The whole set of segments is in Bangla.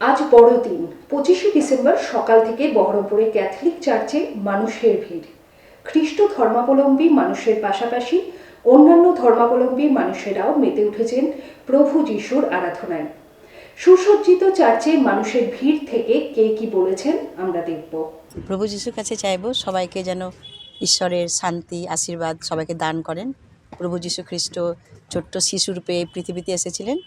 আজ বড়দিন পঁচিশে ডিসেম্বর সকাল থেকে বহরমপুরে ক্যাথলিক চার্চে মানুষের ভিড়। খ্রিস্ট ধর্মাবলম্বী মানুষের পাশাপাশি অন্যান্য ধর্মাবলম্বী মানুষেরাও মেতে উঠেছেন প্রভু যিশুর আরাধনায়। সুসজ্জিত চার্চে মানুষের ভিড় থেকে কে কি বলেছেন আমরা দেখব। প্রভু যিশুর কাছে চাইব সবাইকে যেন ঈশ্বরের শান্তি, আশীর্বাদ সবাইকে দান করেন। প্রভু যিশু খ্রিস্ট ছোট্ট শিশুরূপে পৃথিবীতে এসেছিলেন।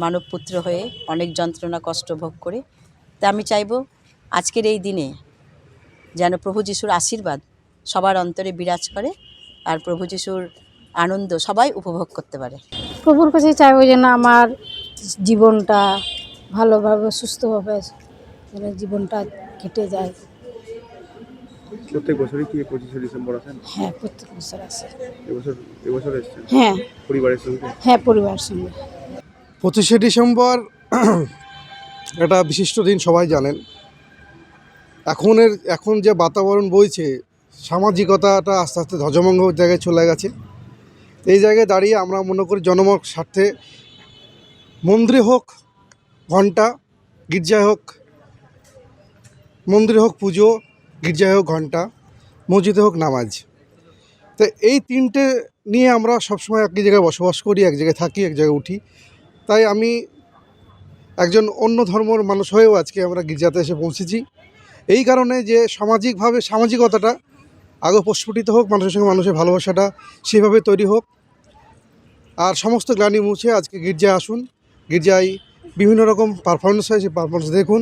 আম, মানব পুত্র হয়ে অনেক যন্ত্রণা কষ্ট ভোগ করে। তা আমি চাইব আজকের এই দিনে যেন প্রভু যিশুর আশীর্বাদ সবার অন্তরে বিরাজ করে আর প্রভু যিশুর আনন্দ সবাই উপভোগ করতে পারে। প্রভুর কাছে চাইব যেন আমার জীবনটা ভালোভাবে সুস্থভাবে যেন জীবনটা কেটে যায়। প্রত্যেক বছরই কি পঁচিশে ডিসেম্বর আসেন হ্যাঁ প্রত্যেক বছর আছে। এবছর এবছর এসছেন? হ্যাঁ। পরিবারের সঙ্গে? হ্যাঁ পরিবারের সঙ্গে। পঁচিশে ডিসেম্বর, একটা বিশিষ্ট দিন সবাই জানেন। এখনের, এখন যে বাতাবরণ বইছে, সামাজিকতাটা আস্তে আস্তে ধ্বজভঙ্গ জায়গায় চলে গেছে। এই জায়গায় দাঁড়িয়ে আমরা মনে করি জনমত স্বার্থে মন্দিরে হোক ঘণ্টা গির্জায় হোক, মন্দিরে হোক পুজো, গির্জায় হোক ঘণ্টা মসজিদে হোক নামাজ। তো এই তিনটে নিয়ে আমরা সবসময় একই জায়গায় বসবাস করি, এক জায়গায় থাকি, এক জায়গায় উঠি। তাই আমি একজন অন্য ধর্মর মানুষ হয়েও আজকে আমরা গির্জাতে এসে পৌঁছেছি। এই কারণে যে সামাজিকভাবে সামাজিকতাটা আগে প্রস্ফুটিত হোক, মানুষের সঙ্গে মানুষের ভালোবাসাটা সেভাবে তৈরি হোক। আর সমস্ত গ্লানি মুছে আজকে গির্জায় আসুন। গির্জায় বিভিন্ন রকম পারফরমেন্স হয়, সেই পারফরমেন্স দেখুন,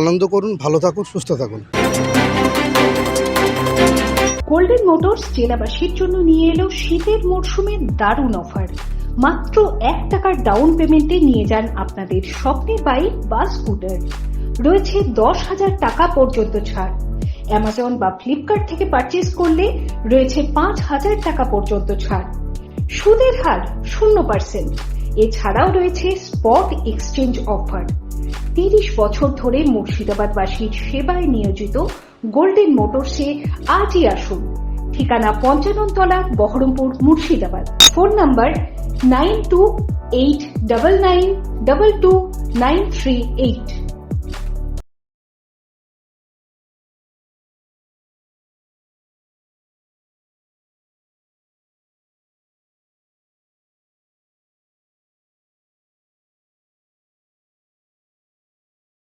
আনন্দ করুন, ভালো থাকুন, সুস্থ থাকুন। গোল্ডেন মোটরস জেলাবাসীর জন্য নিয়ে এলো শীতের মরশুমের দারুণ অফার মাত্র এক টাকার ডাউন পেমেন্টে নিয়ে যান আপনাদের স্বপ্নের বাইক বা স্কুটার রয়েছে দশ হাজার টাকা পর্যন্ত ছাড়। অ্যামাজন বা ফ্লিপকার্ট থেকে পারচেস করলে রয়েছে পাঁচ হাজার টাকা পর্যন্ত ছাড়। সুদের হার শূন্য পার্সেন্ট এছাড়াও রয়েছে স্পট এক্সচেঞ্জ অফার তিরিশ বছর ধরে মুর্শিদাবাদবাসীর সেবায় নিয়োজিত গোল্ডেন মোটরসে আজই আসুন। ঠিকানা Panchanantala Baharampur Murshidabad. Phone number Nine two eight double nine double two nine three eight.